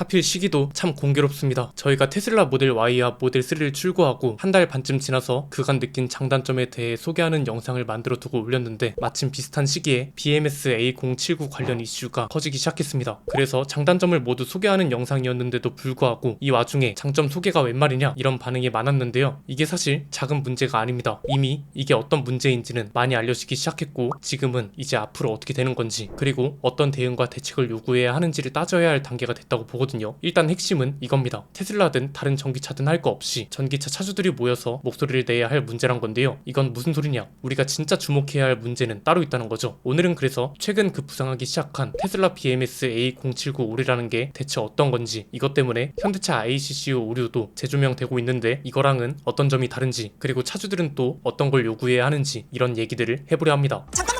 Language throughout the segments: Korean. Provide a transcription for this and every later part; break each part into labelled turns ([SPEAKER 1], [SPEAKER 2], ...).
[SPEAKER 1] 하필 시기도 참 공교롭습니다. 저희가 테슬라 모델 Y와 모델 3를 출고하고 한 달 반쯤 지나서 그간 느낀 장단점에 대해 소개하는 영상을 만들어 두고 올렸는데 마침 비슷한 시기에 BMS A079 관련 이슈가 커지기 시작했습니다. 그래서 장단점을 모두 소개하는 영상이었는데도 불구하고 이 와중에 장점 소개가 웬 말이냐 이런 반응이 많았는데요. 이게 사실 작은 문제가 아닙니다. 이미 이게 어떤 문제인지는 많이 알려지기 시작했고 지금은 이제 앞으로 어떻게 되는 건지 그리고 어떤 대응과 대책을 요구해야 하는지를 따져야 할 단계가 됐다고 보거든요. 일단 핵심은 이겁니다. 테슬라든 다른 전기차든 할 거 없이 전기차 차주들이 모여서 목소리를 내야 할 문제란 건데요. 이건 무슨 소리냐? 우리가 진짜 주목해야 할 문제는 따로 있다는 거죠. 오늘은 그래서 최근 급부상하기 시작한 테슬라 BMS A079 오류라는 게 대체 어떤 건지 이것 때문에 현대차 ICCU 오류도 재조명되고 있는데 이거랑은 어떤 점이 다른지 그리고 차주들은 또 어떤 걸 요구해야 하는지 이런 얘기들을 해보려 합니다.
[SPEAKER 2] 잠깐만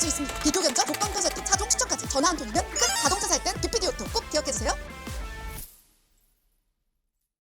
[SPEAKER 2] 수 있습니다. 비교 견적, 조건표 세트, 차종 추천까지 전화 한 통이면 끝. 자동차 살땐 그피드 오토 꼭 기억해주세요.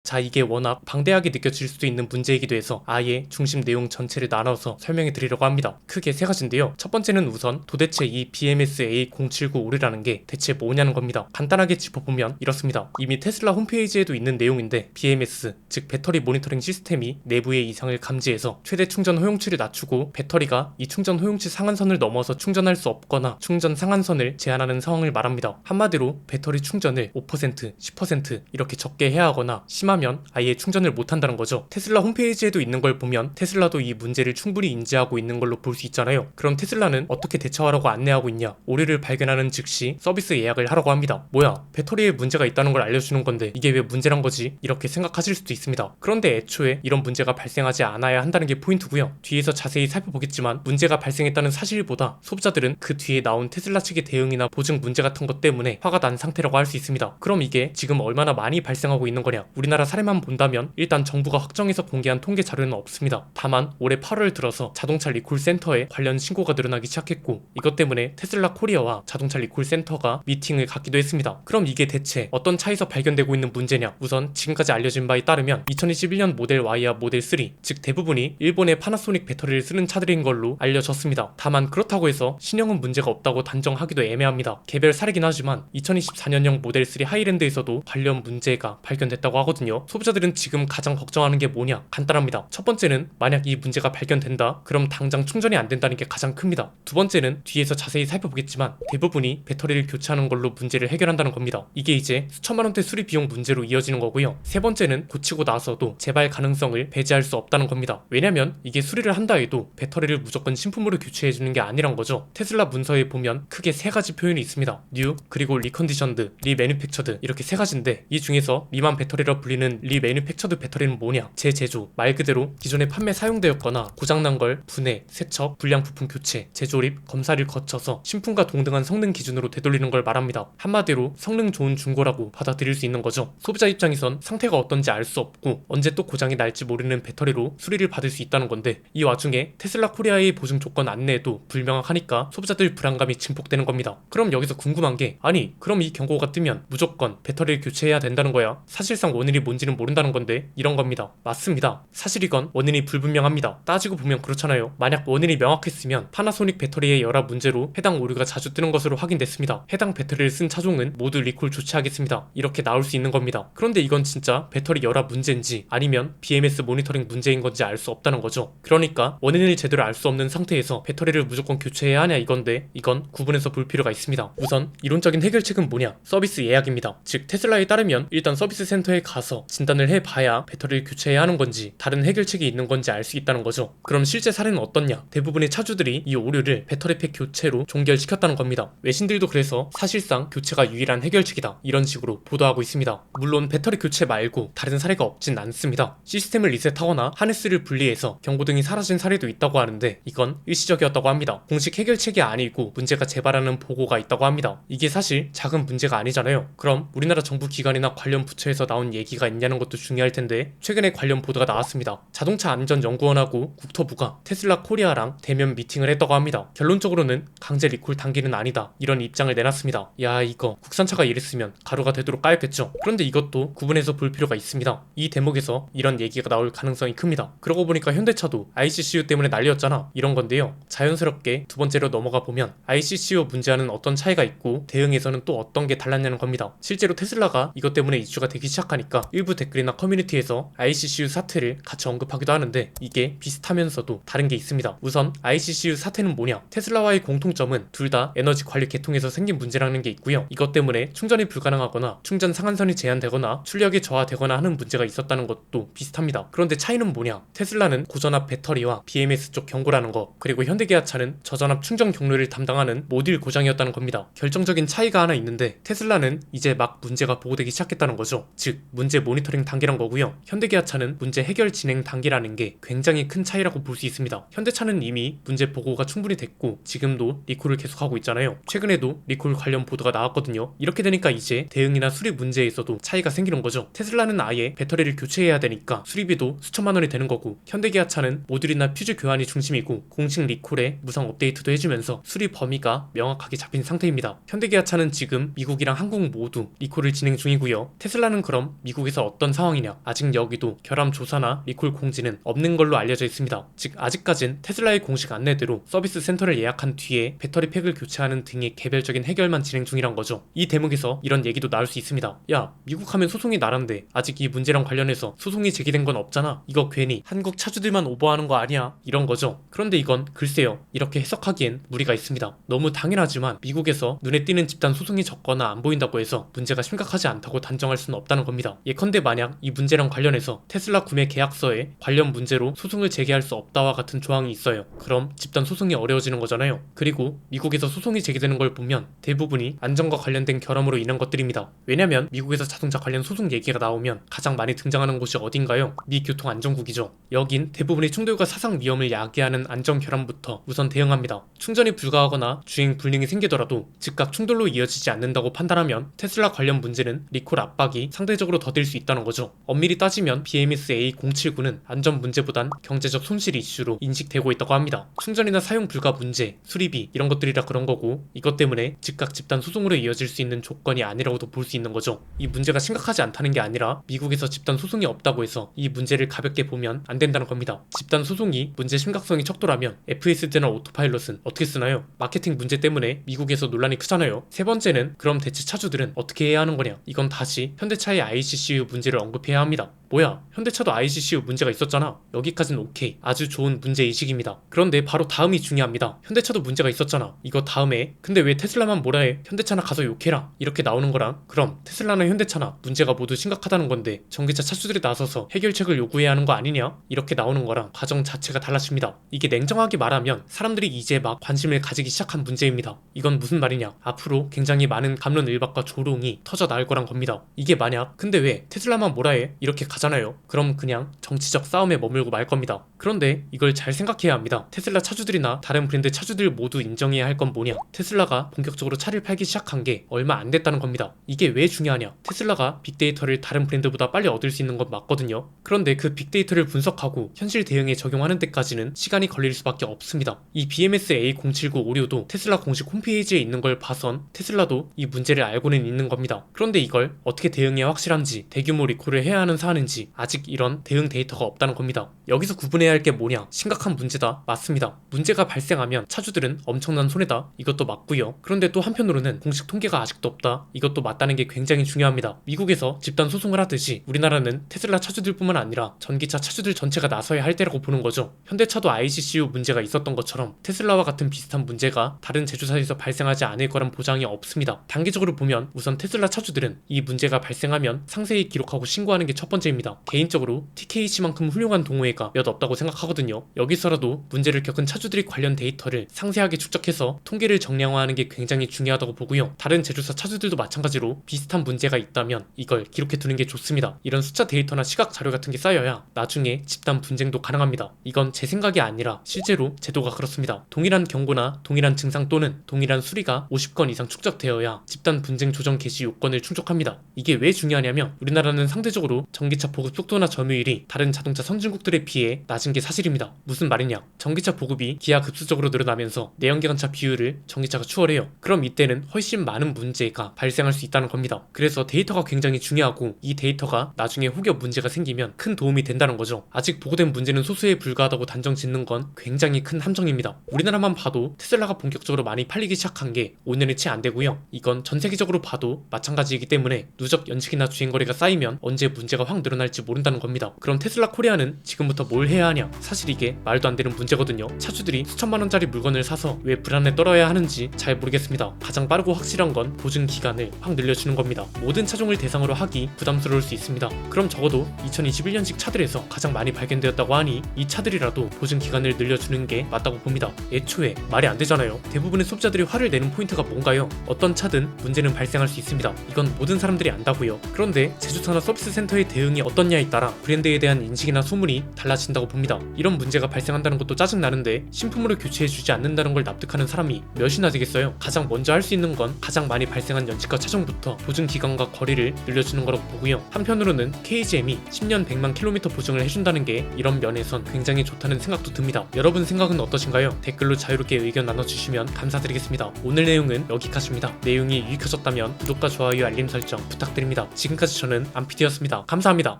[SPEAKER 1] 자, 이게 워낙 방대하게 느껴질 수도 있는 문제이기도 해서 아예 중심 내용 전체를 나눠서 설명해 드리려고 합니다. 크게 세 가지인데요. 첫 번째는 우선 도대체 이 BMS A079 오류라는 게 대체 뭐냐는 겁니다. 간단하게 짚어보면 이렇습니다. 이미 테슬라 홈페이지에도 있는 내용인데 BMS, 즉 배터리 모니터링 시스템이 내부의 이상을 감지해서 최대 충전 허용치를 낮추고 배터리가 이 충전 허용치 상한선을 넘어서 충전할 수 없거나 충전 상한선을 제한하는 상황을 말합니다. 한마디로 배터리 충전을 5%, 10% 이렇게 적게 해야 하거나 심 하면 아예 충전을 못 한다는 거죠. 테슬라 홈페이지에도 있는 걸 보면 테슬라도 이 문제를 충분히 인지하고 있는 걸로 볼 수 있잖아요. 그럼 테슬라는 어떻게 대처하라고 안내하고 있냐? 오류를 발견하는 즉시 서비스 예약을 하라고 합니다. 뭐야? 배터리에 문제가 있다는 걸 알려주는 건데 이게 왜 문제란 거지? 이렇게 생각하실 수도 있습니다. 그런데 애초에 이런 문제가 발생하지 않아야 한다는 게 포인트고요. 뒤에서 자세히 살펴보겠지만 문제가 발생했다는 사실보다 소비자들은 그 뒤에 나온 테슬라 측의 대응이나 보증 문제 같은 것 때문에 화가 난 상태라고 할 수 있습니다. 그럼 이게 지금 얼마나 많이 발생하고 있는 거냐? 우리나라 사례만 본다면 일단 정부가 확정해서 공개한 통계 자료는 없습니다. 다만 올해 8월 들어서 자동차 리콜 센터에 관련 신고가 늘어나기 시작했고 이것 때문에 테슬라 코리아와 자동차 리콜 센터가 미팅을 갖기도 했습니다. 그럼 이게 대체 어떤 차에서 발견되고 있는 문제냐? 우선 지금까지 알려진 바에 따르면 2021년 모델 Y와 모델 3, 즉 대부분이 일본의 파나소닉 배터리를 쓰는 차들인 걸로 알려졌습니다. 다만 그렇다고 해서 신형은 문제가 없다고 단정하기도 애매합니다. 개별 사례긴 하지만 2024년형 모델 3 하이랜드에서도 관련 문제가 발견됐다고 하거든요. 소비자들은 지금 가장 걱정하는 게 뭐냐? 간단합니다. 첫 번째는 만약 이 문제가 발견된다, 그럼 당장 충전이 안 된다는 게 가장 큽니다. 두 번째는 뒤에서 자세히 살펴보겠지만 대부분이 배터리를 교체하는 걸로 문제를 해결한다는 겁니다. 이게 이제 수천만 원대 수리 비용 문제로 이어지는 거고요. 세 번째는 고치고 나서도 재발 가능성을 배제할 수 없다는 겁니다. 왜냐면 이게 수리를 한다 해도 배터리를 무조건 신품으로 교체해 주는 게 아니란 거죠. 테슬라 문서에 보면 크게 세 가지 표현이 있습니다. new 그리고 리컨디션드, 리매뉴팩처드 이렇게 세 가지인데 이 중에서 리만 배터리라 불리는 리매뉴팩처드 배터리는 뭐냐? 재제조 말 그대로 기존에 판매 사용되었거나 고장난 걸 분해, 세척, 불량 부품 교체, 재조립, 검사를 거쳐서 신품과 동등한 성능 기준으로 되돌리는 걸 말합니다. 한마디로 성능 좋은 중고라고 받아들일 수 있는 거죠. 소비자 입장에선 상태가 어떤지 알 수 없고 언제 또 고장이 날지 모르는 배터리로 수리를 받을 수 있다는 건데 이 와중에 테슬라 코리아의 보증 조건 안내에도 불명확하니까 소비자들 불안감이 증폭되는 겁니다. 그럼 여기서 궁금한 게 아니 그럼 이 경고가 뜨면 무조건 배터리를 교체해야 된다는 거야? 사실상 원인이 뭔지 는 모른다는 건데 이런 겁니다. 맞습니다. 사실 이건 원인이 불분명합니다. 따지고 보면 그렇잖아요. 만약 원인이 명확했으면 파나소닉 배터리의 열압 문제로 해당 오류가 자주 뜨는 것으로 확인됐습니다. 해당 배터리를 쓴 차종은 모두 리콜 조치하겠습니다. 이렇게 나올 수 있는 겁니다. 그런데 이건 진짜 배터리 열압 문제인지 아니면 BMS 모니터링 문제인 건지 알 수 없다는 거죠. 그러니까 원인을 제대로 알 수 없는 상태에서 배터리를 무조건 교체해야 하냐 이건데 이건 구분해서 볼 필요가 있습니다. 우선 이론적인 해결책은 뭐냐? 서비스 예약입니다. 즉 테슬라에 따르면 일단 서비스 센터에 가서 진단을 해봐야 배터리를 교체해야 하는 건지 다른 해결책이 있는 건지 알 수 있다는 거죠. 그럼 실제 사례는 어떻냐? 대부분의 차주들이 이 오류를 배터리팩 교체로 종결시켰다는 겁니다. 외신들도 그래서 사실상 교체가 유일한 해결책이다 이런 식으로 보도하고 있습니다. 물론 배터리 교체 말고 다른 사례가 없진 않습니다. 시스템을 리셋하거나 하네스를 분리해서 경고등이 사라진 사례도 있다고 하는데 이건 일시적이었다고 합니다. 공식 해결책이 아니고 문제가 재발하는 보고가 있다고 합니다. 이게 사실 작은 문제가 아니잖아요. 그럼 우리나라 정부 기관이나 관련 부처에서 나온 얘기가 않냐는 것도 중요할 텐데 최근에 관련 보도가 나왔습니다. 자동차 안전 연구원하고 국토부가 테슬라 코리아랑 대면 미팅을 했다고 합니다. 결론적으로는 강제 리콜 단계는 아니다. 이런 입장을 내놨습니다. 야 이거 국산차가 이랬으면 가루가 되도록 까였겠죠. 그런데 이것도 구분해서 볼 필요가 있습니다. 이 대목에서 이런 얘기가 나올 가능성이 큽니다. 그러고 보니까 현대차도 ICCU 때문에 난리였잖아. 이런 건데요. 자연스럽게 두 번째로 넘어가 보면 ICCU 문제와는 어떤 차이가 있고 대응에서는 또 어떤 게 달랐냐는 겁니다. 실제로 테슬라가 이것 때문에 이슈가 되기 시작하니까 일부 댓글이나 커뮤니티에서 ICCU 사태를 같이 언급하기도 하는데 이게 비슷하면서도 다른 게 있습니다. 우선 ICCU 사태는 뭐냐? 테슬라와의 공통점은 둘 다 에너지 관리 계통에서 생긴 문제라는 게 있고요. 이것 때문에 충전이 불가능하거나 충전 상한선이 제한되거나 출력이 저하되거나 하는 문제가 있었다는 것도 비슷합니다. 그런데 차이는 뭐냐? 테슬라는 고전압 배터리와 BMS 쪽 경고라는 거, 그리고 현대기아차는 저전압 충전 경로를 담당하는 모듈 고장이었다는 겁니다. 결정적인 차이가 하나 있는데 테슬라는 이제 막 문제가 보고되기 시작했다는 거죠. 즉 문제 모니터링 단계란 거고요. 현대기아차는 문제 해결 진행 단계라는 게 굉장히 큰 차이라고 볼 수 있습니다. 현대차는 이미 문제 보고가 충분히 됐고 지금도 리콜을 계속하고 있잖아요. 최근에도 리콜 관련 보도가 나왔거든요. 이렇게 되니까 이제 대응이나 수리 문제에서도 차이가 생기는 거죠. 테슬라는 아예 배터리를 교체해야 되니까 수리비도 수천만 원이 되는 거고 현대기아차는 모듈이나 퓨즈 교환이 중심이고 공식 리콜에 무상 업데이트도 해주면서 수리 범위가 명확하게 잡힌 상태입니다. 현대기아차는 지금 미국이랑 한국 모두 리콜을 진행 중이고요. 테슬라는 그럼 미국에서 어떤 상황이냐? 아직 여기도 결함 조사나 리콜 공지는 없는 걸로 알려져 있습니다. 즉 아직까진 테슬라의 공식 안내대로 서비스 센터를 예약한 뒤에 배터리 팩을 교체하는 등의 개별적인 해결만 진행 중이란 거죠. 이 대목에서 이런 얘기도 나올 수 있습니다. 야, 미국 하면 소송이 나란데 아직 이 문제랑 관련해서 소송이 제기된 건 없잖아. 이거 괜히 한국 차주들만 오버하는 거 아니야? 이런 거죠. 그런데 이건 글쎄요. 이렇게 해석하기엔 무리가 있습니다. 너무 당연하지만 미국에서 눈에 띄는 집단 소송이 적거나 안 보인다고 해서 문제가 심각하지 않다고 단정할 수는 없다는 겁니다. 예컨 대 만약 이 문제랑 관련해서 테슬라 구매 계약서에 관련 문제로 소송을 제기할 수 없다와 같은 조항이 있어요. 그럼 집단 소송이 어려워지는 거잖아요. 그리고 미국에서 소송이 제기되는 걸 보면 대부분이 안전과 관련된 결함으로 인한 것들입니다. 왜냐면 미국에서 자동차 관련 소송 얘기가 나오면 가장 많이 등장하는 곳이 어딘가요? 미 교통안전국이죠. 여긴 대부분의 충돌과 사상 위험을 야기하는 안전 결함부터 우선 대응합니다. 충전이 불가하거나 주행 불능이 생기더라도 즉각 충돌로 이어지지 않는다고 판단하면 테슬라 관련 문제는 리콜 압박이 상대적으로 더딜 수 있다는 거죠. 엄밀히 따지면 BMS A079는 안전 문제보단 경제적 손실 이슈로 인식되고 있다고 합니다. 충전이나 사용 불가 문제, 수리비 이런 것들이라 그런 거고 이것 때문에 즉각 집단 소송으로 이어질 수 있는 조건이 아니라고도 볼 수 있는 거죠. 이 문제가 심각하지 않다는 게 아니라 미국에서 집단 소송이 없다고 해서 이 문제를 가볍게 보면 안 된다는 겁니다. 집단 소송이 문제 심각성이 척도라면 FSD나 오토파일럿은 어떻게 쓰나요? 마케팅 문제 때문에 미국에서 논란이 크잖아요. 세 번째는 그럼 대체 차주들은 어떻게 해야 하는 거냐? 이건 다시 현대차의 ICCU 문제를 언급해야 합니다. 뭐야? 현대차도 ICCU 문제가 있었잖아. 여기까지는 오케이. 아주 좋은 문제 의식입니다. 그런데 바로 다음이 중요합니다. 현대차도 문제가 있었잖아. 이거 다음에 근데 왜 테슬라만 뭐라 해? 현대차나 가서 욕해라. 이렇게 나오는 거랑 그럼 테슬라나 현대차나 문제가 모두 심각하다는 건데 전기차 차주들이 나서서 해결책을 요구해야 하는 거 아니냐? 이렇게 나오는 거랑 과정 자체가 달라집니다. 이게 냉정하게 말하면 사람들이 이제 막 관심을 가지기 시작한 문제입니다. 이건 무슨 말이냐? 앞으로 굉장히 많은 감론 일박과 조롱이 터져 나올 거란 겁니다. 이게 만약 근데 왜 테슬라만 뭐라 해? 이렇게 가잖아요. 그럼 그냥 정치적 싸움에 머물고 말 겁니다. 그런데 이걸 잘 생각해야 합니다. 테슬라 차주들이나 다른 브랜드 차주들 모두 인정해야 할 건 뭐냐? 테슬라가 본격적으로 차를 팔기 시작한 게 얼마 안 됐다는 겁니다. 이게 왜 중요하냐? 테슬라가 빅데이터를 다른 브랜드보다 빨리 얻을 수 있는 건 맞거든요. 그런데 그 빅데이터를 분석하고 현실 대응에 적용하는 데까지는 시간이 걸릴 수밖에 없습니다. 이 BMS A079 오류도 테슬라 공식 홈페이지에 있는 걸 봐선 테슬라도 이 문제를 알고는 있는 겁니다. 그런데 이걸 어떻게 대응해야 확실한지 대규모 리콜을 해야 하는 사안인지 아직 이런 대응 데이터가 없다는 겁니다. 여기서 구분해야 할 게 뭐냐? 심각한 문제다. 맞습니다. 문제가 발생하면 차주들은 엄청난 손해다. 이것도 맞고요. 그런데 또 한편으로는 공식 통계가 아직도 없다. 이것도 맞다는 게 굉장히 중요합니다. 미국에서 집단 소송을 하듯이 우리나라는 테슬라 차주들뿐만 아니라 전기차 차주들 전체가 나서야 할 때라고 보는 거죠. 현대차도 ICCU 문제가 있었던 것처럼 테슬라와 같은 비슷한 문제가 다른 제조사에서 발생하지 않을 거란 보장이 없습니다. 단기적으로 보면 우선 테슬라 차주들은 이 문제가 발생하면 상세히 기록하고 신고하는 게 첫 번째입니다. 차주입니다. 개인적으로 TKC만큼 훌륭한 동호회가 몇 없다고 생각하거든요. 여기서라도 문제를 겪은 차주들이 관련 데이터를 상세하게 축적해서 통계를 정량화하는 게 굉장히 중요하다고 보고요. 다른 제조사 차주들도 마찬가지로 비슷한 문제가 있다면 이걸 기록해 두는 게 좋습니다. 이런 숫자 데이터나 시각 자료 같은 게 쌓여야 나중에 집단 분쟁도 가능합니다. 이건 제 생각이 아니라 실제로 제도가 그렇습니다. 동일한 경고나 동일한 증상 또는 동일한 수리가 50건 이상 축적되어야 집단 분쟁 조정 개시 요건을 충족합니다. 이게 왜 중요하냐면 우리나라는 상대적으로 전기차 보급 속도나 점유율이 다른 자동차 선진국들에 비해 낮은 게 사실입니다. 무슨 말이냐? 전기차 보급이 기하급수적으로 늘어나면서 내연기관차 비율을 전기차가 추월해요. 그럼 이때는 훨씬 많은 문제가 발생할 수 있다는 겁니다. 그래서 데이터가 굉장히 중요하고 이 데이터가 나중에 혹여 문제가 생기면 큰 도움이 된다는 거죠. 아직 보고된 문제는 소수에 불과하다고 단정 짓는 건 굉장히 큰 함정입니다. 우리나라만 봐도 테슬라가 본격적으로 많이 팔리기 시작한 게 5년이 채 안 되고요. 이건 전 세계적으로 봐도 마찬가지이기 때문에 누적 연식이나 주행 거리가 쌓이면 언제 문제가 확 늘어 날지 모른다는 겁니다. 그럼 테슬라 코리아는 지금부터 뭘 해야 하냐? 사실 이게 말도 안 되는 문제거든요. 차주들이 수천만 원짜리 물건을 사서 왜 불안에 떨어야 하는지 잘 모르겠습니다. 가장 빠르고 확실한 건 보증 기간을 확 늘려주는 겁니다. 모든 차종을 대상으로 하기 부담스러울 수 있습니다. 그럼 적어도 2021년식 차들에서 가장 많이 발견되었다고 하니 이 차들이라도 보증 기간을 늘려주는 게 맞다고 봅니다. 애초에 말이 안 되잖아요. 대부분의 소비자들이 화를 내는 포인트가 뭔가요? 어떤 차든 문제는 발생할 수 있습니다. 이건 모든 사람들이 안다고요. 그런데 제조사나 서비스 센터의 대응이 어떻냐에 따라 브랜드에 대한 인식이나 소문이 달라진다고 봅니다. 이런 문제가 발생한다는 것도 짜증 나는데 신품으로 교체해주지 않는다는 걸 납득하는 사람이 몇이나 되겠어요. 가장 먼저 할 수 있는 건 가장 많이 발생한 연식과 차종부터 보증 기간과 거리를 늘려주는 거라고 보고요. 한편으로는 KGM이 10년 100만 킬로미터 보증을 해준다는 게 이런 면에선 굉장히 좋다는 생각도 듭니다. 여러분 생각은 어떠신가요? 댓글로 자유롭게 의견 나눠주시면 감사드리겠습니다. 오늘 내용은 여기까지입니다. 내용이 유익하셨다면 구독과 좋아요 알림 설정 부탁드립니다. 지금까지 저는 안피디였습니다. 감사합니다.